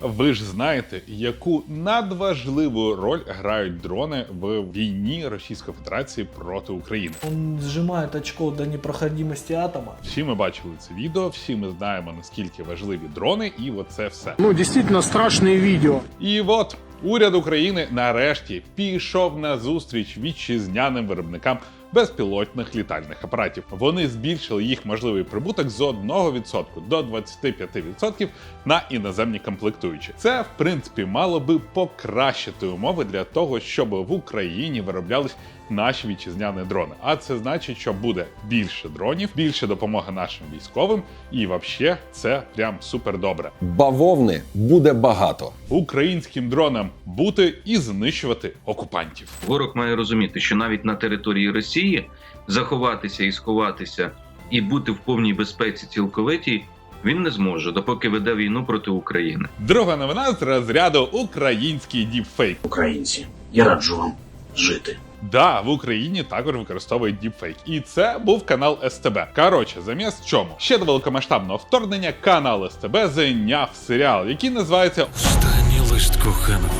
Ви ж знаєте, яку надважливу роль грають дрони в війні Російської Федерації проти України. Он сжимает очко до непроходимости атома. Всі ми бачили це відео, всі ми знаємо наскільки важливі дрони, і оце все. Ну, действительно страшные видео. І от уряд України нарешті пішов на зустріч вітчизняним виробникам безпілотних літальних апаратів. Вони збільшили їх можливий прибуток з 1% до 25% на іноземні комплектуючі. Це в принципі мало би покращити умови для того, щоб в Україні вироблялись наші вітчизняні дрони. А це значить, що буде більше дронів, більше допомоги нашим військовим, і взагалі це прям супер добре. Бавовни буде багато. Українським дронам бути і знищувати окупантів. Ворог має розуміти, що навіть на території Росії заховатися і сховатися і бути в повній безпеці цілковитій він не зможе, допоки веде війну проти України. Друга новина з розряду український діпфейк. Українці, я раджу вам жити. Да, в Україні також використовують діпфейк. І це був канал СТБ. Коротше, замість чому? Ще до великомасштабного вторгнення канал СТБ зайняв серіал, який називається Останній лист коханого.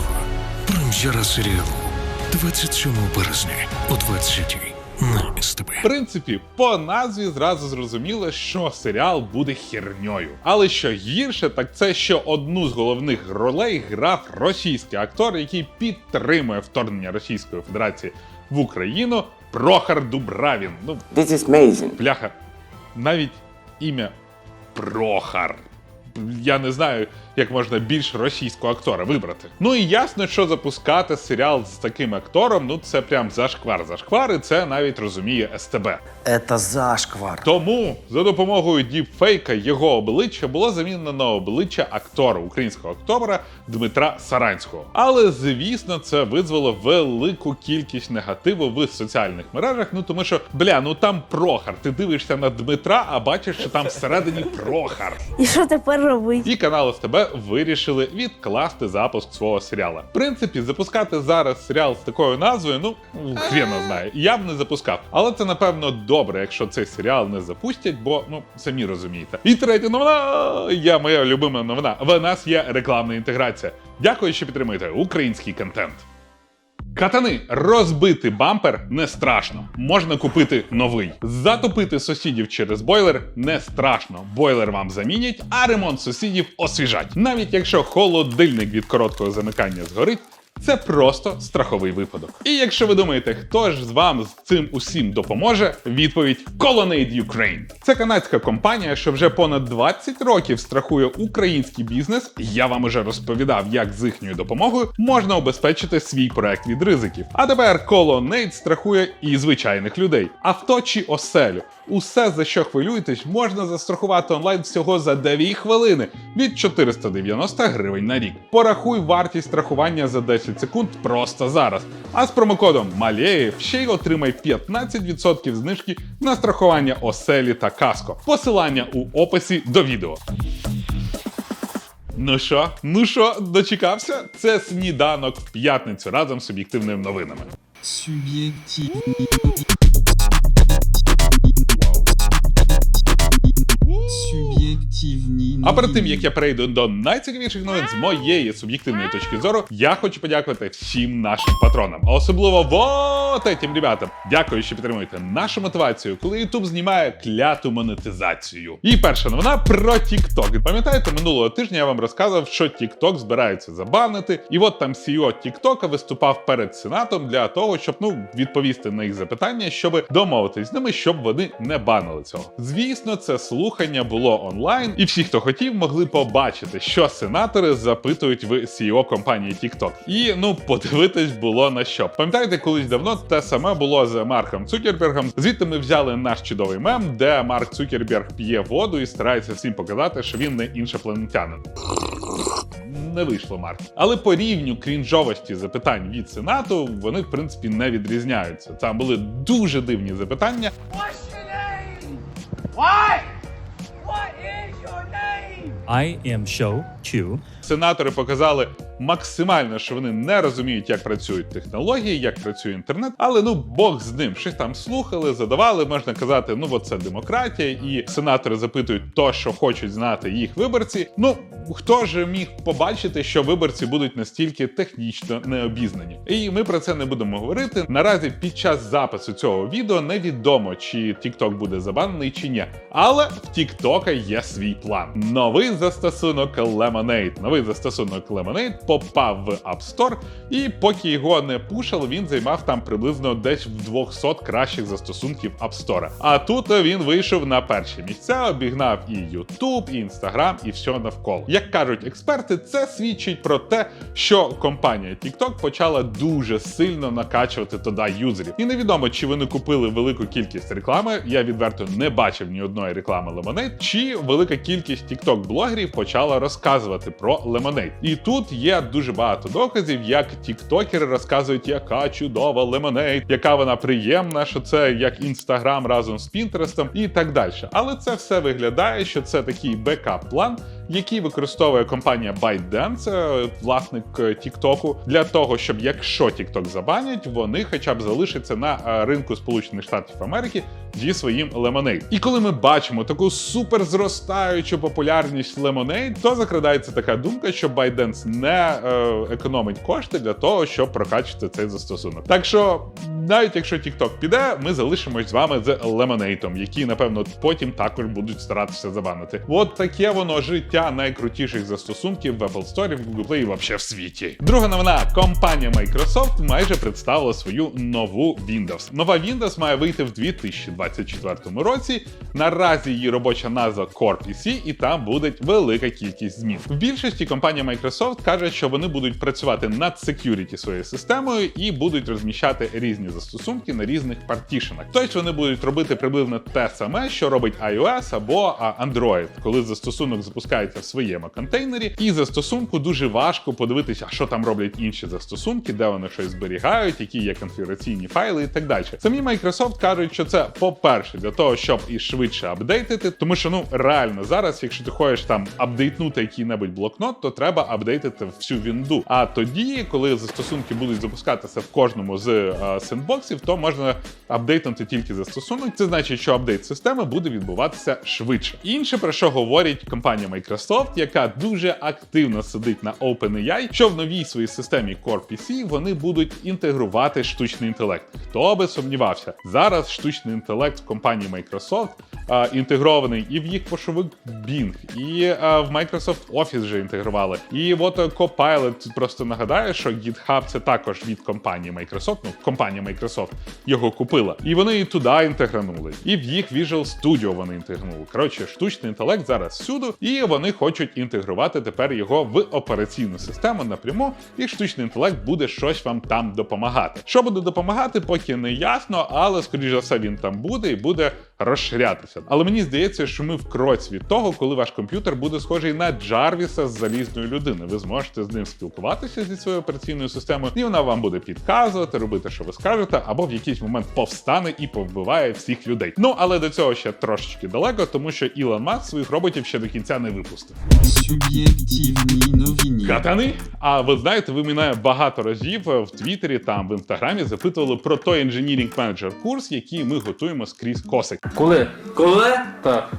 Прем'єра серіалу 27 березня о 20 на СТБ. В принципі, по назві зразу зрозуміло, що серіал буде херньою. Але що гірше, так це що одну з головних ролей грав російський актор, який підтримує вторгнення Російської Федерації в Україну Прохор Дубравін. Ну, This is amazing. бляха, навіть ім'я Прохар. Я не знаю, як можна більш російського актора вибрати. Ну і ясно, що запускати серіал з таким актором, ну це прям зашквар. Зашквар, і це навіть розуміє СТБ. Это зашквар. Тому за допомогою діпфейка його обличчя було замінено на обличчя актора, українського актора Дмитра Саранського. Але звісно, це визвало велику кількість негативу в соціальних мережах. Ну тому що бля, ну там Прохар. Ти дивишся на Дмитра, а бачиш, що там всередині Прохар. І що тепер робити? І канал СТБ вирішили відкласти запуск свого серіала. В принципі, запускати зараз серіал з такою назвою, ну хрена знає. Я б не запускав. Але це напевно добре, якщо цей серіал не запустять, бо ну самі розумієте. І третя новина. Я моя любима новина. В нас є рекламна інтеграція. Дякую, що підтримуєте український контент. Катани, розбити бампер не страшно. Можна купити новий. Затопити сусідів через бойлер не страшно. Бойлер вам замінять, а ремонт сусідів освіжать. Навіть якщо холодильник від короткого замикання згорить. Це просто страховий випадок. І якщо ви думаєте, хто ж з вам з цим усім допоможе, відповідь Colonnade Ukraine. Це канадська компанія, що вже понад 20 років страхує український бізнес. Я вам уже розповідав, як з їхньою допомогою можна обезпечити свій проект від ризиків. А тепер Colonnade страхує і звичайних людей, авто чи оселю. Усе, за що хвилюєтесь, можна застрахувати онлайн всього за 2 хвилини від 490 гривень на рік. Порахуй вартість страхування за 10 секунд просто зараз. А з промокодом Малєєв ще й отримай 15% знижки на страхування оселі та каско. Посилання у описі до відео. Ну що, ну що, дочекався? Це сніданок в п'ятницю разом з суб'єктивними новинами. А перед тим як я перейду до найцікавіших новин з моєї суб'єктивної точки зору, я хочу подякувати всім нашим патронам, а особливо вот этим ребятам. Дякую, що підтримуєте нашу мотивацію, коли YouTube знімає кляту монетизацію. І перша новина про TikTok. Пам'ятаєте, минулого тижня я вам розказував, що TikTok збирається забанити, і от там CEO TikTok виступав перед сенатом для того, щоб ну відповісти на їх запитання, щоб домовитись з ними, щоб вони не банили цього. Звісно, це слухання було онлайн, і всі, хто хотів, могли побачити, що сенатори запитують в CEO компанії TikTok. І ну подивитись було на що. Пам'ятаєте, колись давно те саме було з Марком Цукербергом. Звідти ми взяли наш чудовий мем, де Марк Цукерберг п'є воду і старається всім показати, що він не іншопланетянин. Не вийшло Марк. Але по рівню крінжовості запитань від сенату вони в принципі не відрізняються. Там були дуже дивні запитання. I am Show Chu. Сенатори показали максимально, що вони не розуміють, як працюють технології, як працює інтернет. Але ну Бог з ним. Щось там слухали, задавали. Можна казати, ну от це демократія, і сенатори запитують то, що хочуть знати їх виборці. Ну хто ж міг побачити, що виборці будуть настільки технічно необізнані? І ми про це не будемо говорити. Наразі під час запису цього відео невідомо, чи TikTok буде забанений чи ні. Але в TikTok є свій план. Новий застосунок Lemonade. Новий застосунок Lemonade попав в App Store, і поки його не пушили, він займав там приблизно десь в 200 кращих застосунків App Store. А тут він вийшов на перші місця, обігнав і YouTube, і Instagram, і все навколо. Як кажуть експерти, це свідчить про те, що компанія TikTok почала дуже сильно накачувати туди юзерів. І невідомо, чи вони купили велику кількість реклами. Я відверто не бачив ні одної реклами Lemonade, чи велика кількість TikTok блогерів почала розказувати про Lemonade. І тут є дуже багато доказів, як тіктокери розказують, яка чудова Lemonade, яка вона приємна, що це як інстаграм разом з Пінтерестом і так далі. Але це все виглядає, що це такий бекап-план. Який використовує компанія ByteDance, е, власник е, Тіктоку, для того, щоб якщо TikTok забанять, вони хоча б залишаться на е, ринку Сполучених Штатів Америки зі своїм Lemonade. І коли ми бачимо таку супер зростаючу популярність Lemonade, то закрадається така думка, що ByteDance не е, економить кошти для того, щоб прокачати цей застосунок. Так що, навіть якщо TikTok піде, ми залишимось з вами з Lemonade, які напевно потім також будуть старатися забанити. От таке воно життя найкрутіших застосунків в Apple Store, в Google Play і вообще в світі. Друга новина: компанія Microsoft майже представила свою нову Windows. Нова Windows має вийти в 2024 році. Наразі її робоча назва Core PC, і там буде велика кількість змін. В більшості компанія Microsoft каже, що вони будуть працювати над security своєю системою і будуть розміщати різні застосунки на різних партішенах. Тобто вони будуть робити приблизно те саме, що робить iOS або Android, коли застосунок запускається в своєму контейнері, і застосунку дуже важко подивитися, що там роблять інші застосунки, де вони щось зберігають, які є конфігураційні файли і так далі. Самі Microsoft кажуть, що це по-перше, для того, щоб і швидше апдейтити, тому що ну реально зараз, якщо ти хочеш там апдейтнути який-небудь блокнот, то треба апдейтити всю вінду. А тоді, коли застосунки будуть запускатися в кожному з е, сендбоксів, то можна апдейтнути тільки застосунок. Це значить, що апдейт системи буде відбуватися швидше. Інше про що говорить компанія Microsoft, яка дуже активно сидить на OpenAI, що в новій своїй системі Core PC вони будуть інтегрувати штучний інтелект. Хто би сумнівався, зараз штучний інтелект в компанії Microsoft інтегрований і в їх пошовик Bing, і в Microsoft Office вже інтегрували. І от е, Copilot просто нагадаю, що GitHub це також від компанії Microsoft. Ну, компанія Microsoft його купила. І вони і туди інтегранули. І в їх Visual Studio вони інтегранули. Коротше, штучний інтелект зараз всюди, і вони хочуть інтегрувати тепер його в операційну систему напряму, і штучний інтелект буде щось вам там допомагати. Що буде допомагати, поки не ясно, але скоріш за все він там буде і буде розширятися. Але мені здається, що ми в кроці від того, коли ваш комп'ютер буде схожий на Джарвіса з залізної людини. Ви зможете з ним спілкуватися зі своєю операційною системою, і вона вам буде підказувати, робити, що ви скажете, або в якийсь момент повстане і повбиває всіх людей. Ну але до цього ще трошечки далеко, тому що Ілон Маск своїх роботів ще до кінця не випустив. Суб'єктивні новини. Катани. А ви знаєте, ви мене багато разів в Твіттері та в інстаграмі запитували про той інженірінг менеджер курс, який ми готуємо з Кріс Косик. Коли? Коли? Так.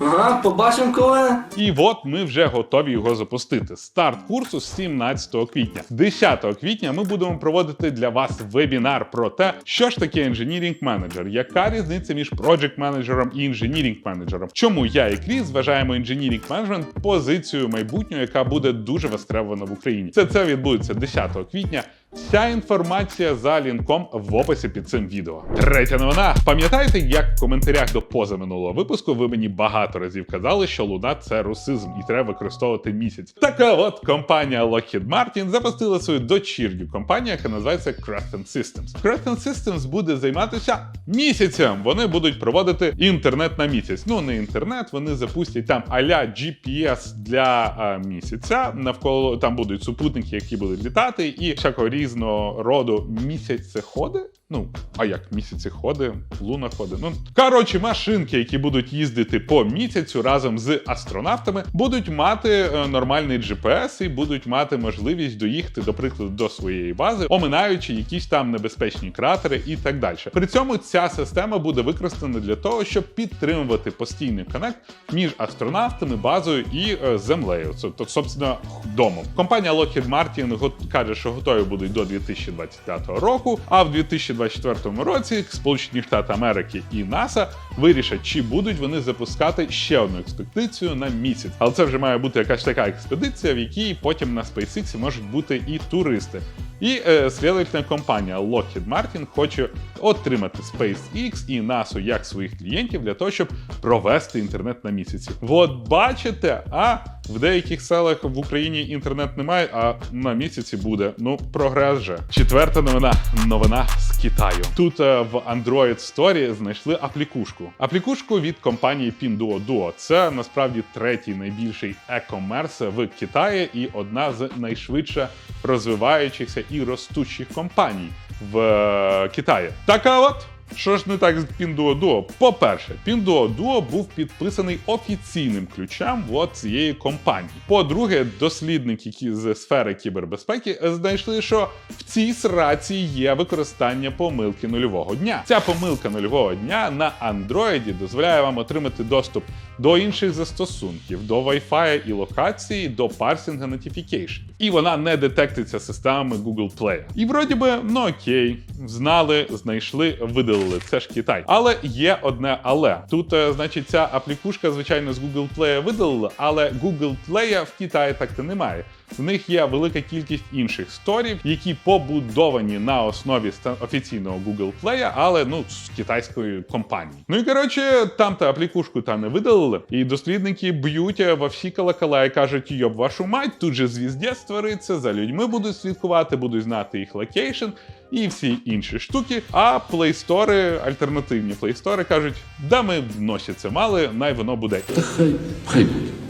Ага, побачимо коли. І от ми вже готові його запустити. Старт курсу з 17 квітня. 10 квітня ми будемо проводити для вас вебінар про те, що ж таке інженірінг менеджер, яка різниця між проджект менеджером і інженірінг менеджером. Чому я і Кріс вважаємо інженірінг менеджмент позицією майбутнього, яка буде дуже востребована в Україні. Це це відбудеться 10 квітня. Вся інформація за лінком в описі під цим відео. Третя новина. Пам'ятаєте, як в коментарях до позаминулого випуску ви мені багато разів казали, що луна це русизм і треба використовувати місяць. Така от компанія Lockheed Martin запустила свою дочірню компанію, яка називається Crescent Systems. Crescent Systems буде займатися місяцем. Вони будуть проводити інтернет на місяць. Ну не інтернет, вони запустять там аля GPS для а, місяця. Навколо там будуть супутники, які будуть літати, і всякого різного роду місяцеходи. Ну, а як місяці ходи, луна ходи. Ну коротше, машинки, які будуть їздити по місяцю разом з астронавтами, будуть мати е, нормальний GPS і будуть мати можливість доїхати, до прикладу, до своєї бази, оминаючи якісь там небезпечні кратери і так далі. При цьому ця система буде використана для того, щоб підтримувати постійний коннект між астронавтами, базою і е, землею. Це то, собственно, домом. Компанія Lockheed Martin каже, що готові будуть до 2025 року. А в 2024 році Сполучені Штати Америки і НАСА вирішать, чи будуть вони запускати ще одну експедицію на місяць. Але це вже має бути якась така експедиція, в якій потім на SpaceX можуть бути і туристи. І е, слідовательна компанія Lockheed Martin хоче отримати SpaceX і NASA як своїх клієнтів для того, щоб провести інтернет на місяці. От бачите, а в деяких селах в Україні інтернет немає, а на місяці буде. Ну, прогрес же. Четверта новина. Новина з Китаю. Тут е, в Android Store знайшли аплікушку. Аплікушку від компанії Pinduoduo. Це насправді третій найбільший e-commerce в Китаї і одна з найшвидше розвиваючихся і ростучих компаній в е, Китаї. Така от. Що ж не так з Pinduoduo? По-перше, Pinduoduo був підписаний офіційним ключем от цієї компанії. По-друге, дослідники з сфери кібербезпеки знайшли, що в цій сраці є використання помилки нульового дня. Ця помилка нульового дня на Android дозволяє вам отримати доступ до інших застосунків, до Wi-Fi і локації, до парсінга notification. І вона не детектиться системами Google Play. І вроді би, ну окей, знали, знайшли, видалили. Це ж Китай. Але є одне але. Тут, е, значить, ця аплікушка, звичайно, з Google Play видалила, але Google Play в Китаї так-то немає. В них є велика кількість інших сторів, які побудовані на основі офіційного Google Play, але ну з китайської компанії. Ну і коротше, там та аплікушку та не видалили. І дослідники б'ють е, во всі колокола і кажуть: йоб вашу мать, тут же звіздець створиться, за людьми будуть слідкувати, будуть знати їх локейшн і всі інші штуки. А плейстори, альтернативні плейстори кажуть: да ми носі це мали, най воно буде. Та хай, хай буде.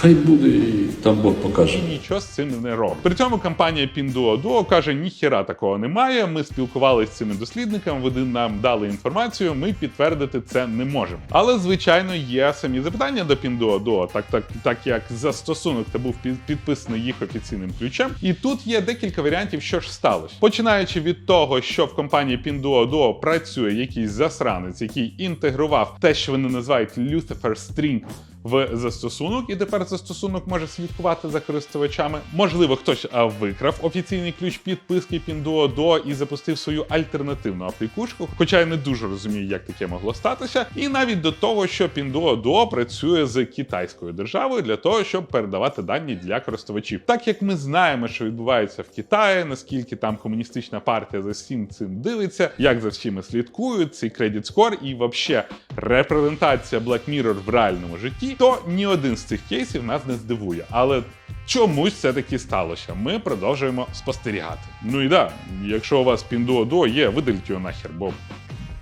Хай буде і там Бог покаже. і нічого з цим не робить. При цьому компанія Pinduoduo каже, ніхіра такого немає. Ми спілкувалися з цими дослідниками, вони нам дали інформацію. Ми підтвердити це не можемо. Але звичайно є самі запитання до Pinduoduo, так так так як застосунок та був підписаний їх офіційним ключем. І тут є декілька варіантів, що ж сталося. Починаючи від того, що в компанії Pinduoduo працює якийсь засранець, який інтегрував те, що вони називають Lucifer String в застосунок, і тепер застосунок може слідкувати за користувачами. Можливо, хтось викрав офіційний ключ підписки Pinduoduo і запустив свою альтернативну аплікушку. Хоча я не дуже розумію, як таке могло статися. І навіть до того, що Pinduoduo працює з китайською державою для того, щоб передавати дані для користувачів. Так як ми знаємо, що відбувається в Китаї, наскільки там комуністична партія за всім цим дивиться, як за всіми слідкують, цей кредит скор і вообще репрезентація Black Mirror в реальному житті, то ні один з цих кейсів нас не здивує. Але чомусь це таки сталося. Ми продовжуємо спостерігати. Ну і да, якщо у вас Pinduoduo є, видаліть його нахер, бо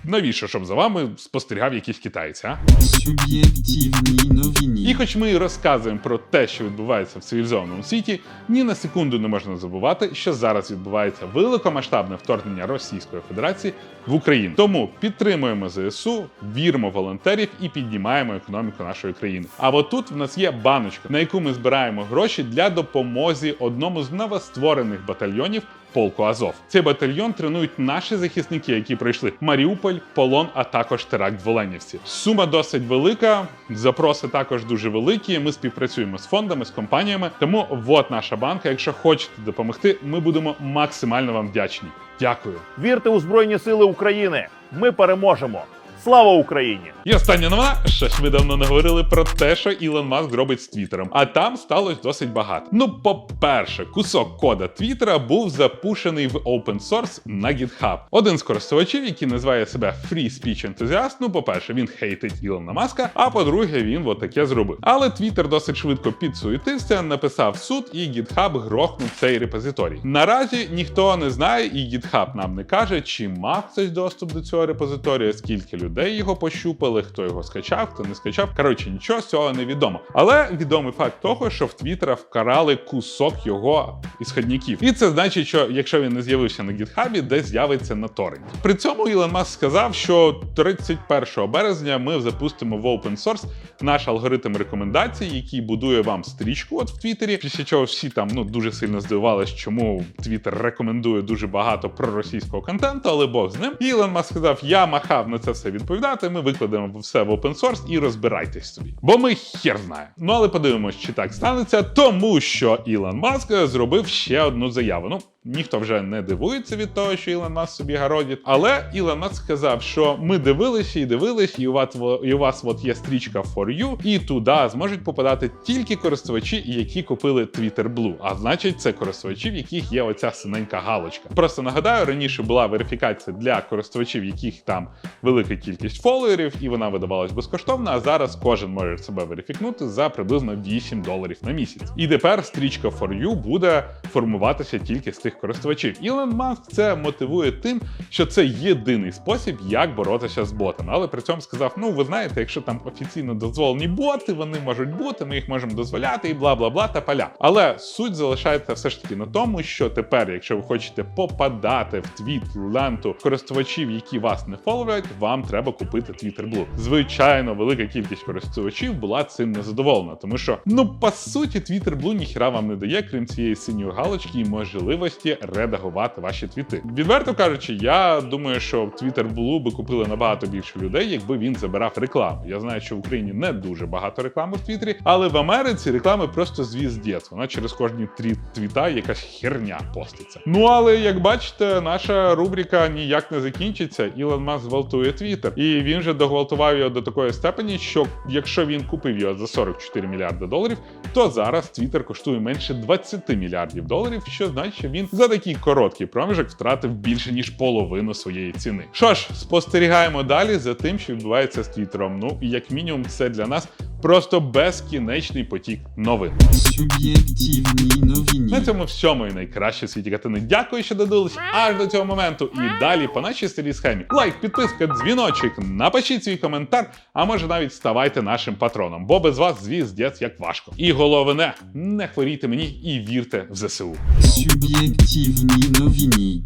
навіщо, щоб за вами спостерігав якийсь китаєць, а? Суб'єктивні новини. І хоч ми розказуємо про те, що відбувається в цивілізованому світі, ні на секунду не можна забувати, що зараз відбувається великомасштабне вторгнення Російської Федерації в Україну. Тому підтримуємо ЗСУ, віримо волонтерів і піднімаємо економіку нашої країни. А от тут в нас є баночка, на яку ми збираємо гроші для допомоги одному з новостворених батальйонів. Полку Азов. Цей батальйон тренують наші захисники, які пройшли Маріуполь, полон, а також теракт в Оленівці. Сума досить велика, запроси також дуже великі. Ми співпрацюємо з фондами, з компаніями. Тому от наша банка. Якщо хочете допомогти, ми будемо максимально вам вдячні. Дякую. Вірте у Збройні Сили України. Ми переможемо. Слава Україні! І остання новина, що ж ви давно не говорили про те, що Ілон Маск робить з Твіттером. А там сталося досить багато. Ну, по-перше, кусок кода Твіттера був запущений в open source на GitHub. Один з користувачів, який називає себе Free Speech Enthusiast, ну, по-перше, він хейтить Ілона Маска, а по-друге, він от таке зробив. Але Твіттер досить швидко підсуетився, написав суд, і GitHub грохнув цей репозиторій. Наразі ніхто не знає, і GitHub нам не каже, чи мав хтось доступ до цього репозиторія, скільки людей де його пощупали, хто його скачав, хто не скачав. Коротше, нічого з цього не відомо. Але відомий факт того, що в Твіттера вкарали кусок його ісходників. І це значить, що якщо він не з'явився на гітхабі, де з'явиться на торренті. При цьому Ілон Маск сказав, що 31 березня ми запустимо в open source наш алгоритм рекомендацій, який будує вам стрічку от в Твіттері. Після чого всі там ну дуже сильно здивувалися, чому Твіттер рекомендує дуже багато проросійського контенту, але Бог з ним. І Ілон Маск сказав: я махав на це все відповідати. Ми викладемо все в open source і розбирайтесь собі. Бо ми хер знає. Ну але подивимось, чи так станеться, тому що Ілон Маск зробив ще одну заяву. Ну. Ніхто вже не дивується від того, що Ілон Маск собі городить. Але Ілон Маск сказав, що ми дивилися і дивилися, і у вас і у вас от є стрічка for you, і туди зможуть попадати тільки користувачі, які купили Twitter Blue. А значить, це користувачі, в яких є оця синенька галочка. Просто нагадаю, раніше була верифікація для користувачів, яких там велика кількість фоловерів, і вона видавалась безкоштовно. А зараз кожен може себе верифікнути за приблизно 8 доларів на місяць. І тепер стрічка for you буде формуватися тільки з тих користувачів. Ілон Маск це мотивує тим, що це єдиний спосіб, як боротися з ботами. Але при цьому сказав: ну ви знаєте, якщо там офіційно дозволені боти, вони можуть бути, ми їх можемо дозволяти, і бла бла бла та поля. Але суть залишається все ж таки на тому, що тепер, якщо ви хочете попадати в твіт ленту користувачів, які вас не фоловують, вам треба купити Twitter Blue. Звичайно, велика кількість користувачів була цим незадоволена, тому що ну по суті, Twitter Blue ніхіра вам не дає, крім цієї синьої галочки і можливості редагувати ваші твіти. Відверто кажучи, я думаю, що Twitter Blue би купили набагато більше людей, якби він забирав рекламу. Я знаю, що в Україні не дуже багато реклами в Твіттері, але в Америці реклами просто звіздець. Вона через кожні три твіта якась херня поститься. Ну але як бачите, наша рубрика ніяк не закінчиться. Ілон Маск зґвалтує Твіттер. І він же догвалтував його до такої степені, що якщо він купив його за 44 мільярди доларів, то зараз Твіттер коштує менше 20 мільярдів доларів, що значить, що він за такий короткий проміжок втратив більше ніж половину своєї ціни. Що ж, спостерігаємо далі за тим, що відбувається з Твіттером. Ну як мінімум, це для нас просто безкінечний потік новин. Суб'єктивні новини. На цьому всьому і найкраще в світі катини. Дякую, що додивились аж до цього моменту. І далі по нашій старій схемі. Лайк, підписка, дзвіночок, напишіть свій коментар, а може навіть ставайте нашим патроном, бо без вас звіздець як важко. І головне, не хворійте мені і вірте в ЗСУ. Суб'єктивні новини.